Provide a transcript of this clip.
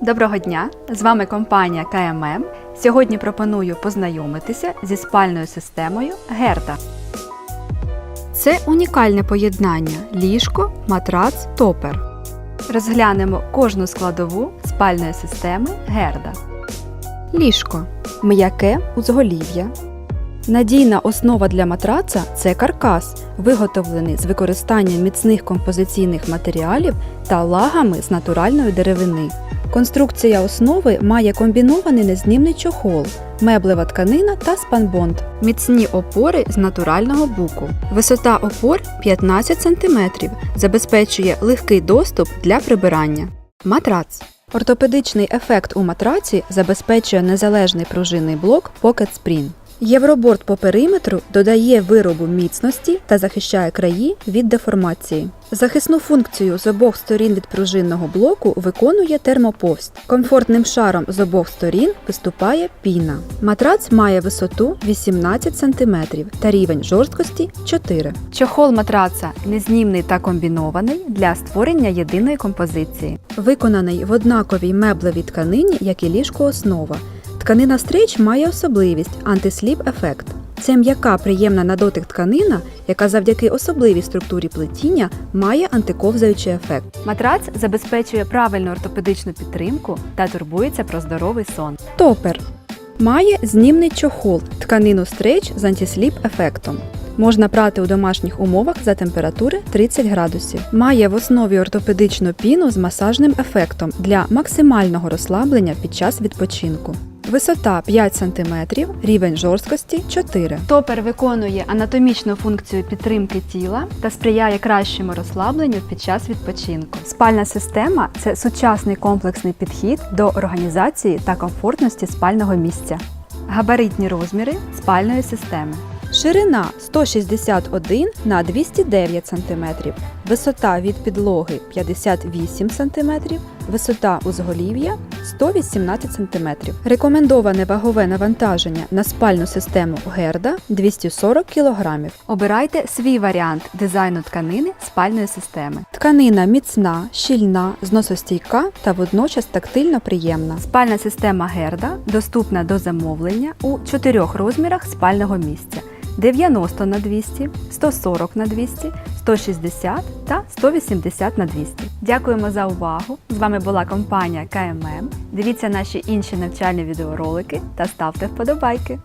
Доброго дня! З вами компанія КММ. Сьогодні пропоную познайомитися зі спальною системою Герда. Це унікальне поєднання ліжко, матрац, топер. Розглянемо кожну складову спальної системи Герда. Ліжко м'яке узголів'я. Надійна основа для матраца це каркас, виготовлений з використанням міцних композиційних матеріалів та лагами з натуральної деревини. Конструкція основи має комбінований незнімний чохол, меблева тканина та спанбонд. Міцні опори з натурального буку. Висота опор 15 см, забезпечує легкий доступ для прибирання. Матрац. Ортопедичний ефект у матраці забезпечує незалежний пружинний блок Pocket Spring. Євроборд по периметру додає виробу міцності та захищає краї від деформації. Захисну функцію з обох сторін від пружинного блоку виконує термоповст. Комфортним шаром з обох сторін виступає піна. Матрац має висоту 18 см та рівень жорсткості 4. Чохол матраца незнімний та комбінований для створення єдиної композиції. Виконаний в однаковій меблевій тканині, як і ліжко основа. Тканина стрейч має особливість антисліп ефект. Це м'яка приємна на дотик тканина, яка завдяки особливій структурі плетіння має антиковзаючий ефект. Матрац забезпечує правильну ортопедичну підтримку та турбується про здоровий сон. Топер має знімний чохол, тканину стрейч з антисліп ефектом. Можна прати у домашніх умовах за температури 30 градусів. Має в основі ортопедичну піну з масажним ефектом для максимального розслаблення під час відпочинку. Висота 5 см, рівень жорсткості 4. Топер виконує анатомічну функцію підтримки тіла та сприяє кращому розслабленню під час відпочинку. Спальна система це сучасний комплексний підхід до організації та комфортності спального місця. Габаритні розміри спальної системи. Ширина 161 на 209 см, висота від підлоги 58 см, висота узголів'я 118 см. Рекомендоване вагове навантаження на спальну систему Герда 240 кг. Обирайте свій варіант дизайну тканини спальної системи. Тканина міцна, щільна, зносостійка та водночас тактильно приємна. Спальна система Герда доступна до замовлення у чотирьох розмірах спального місця. 90 на 200, 140 на 200, 160 та 180 на 200. Дякуємо за увагу! З вами була компанія КММ. Дивіться наші інші навчальні відеоролики та ставте вподобайки.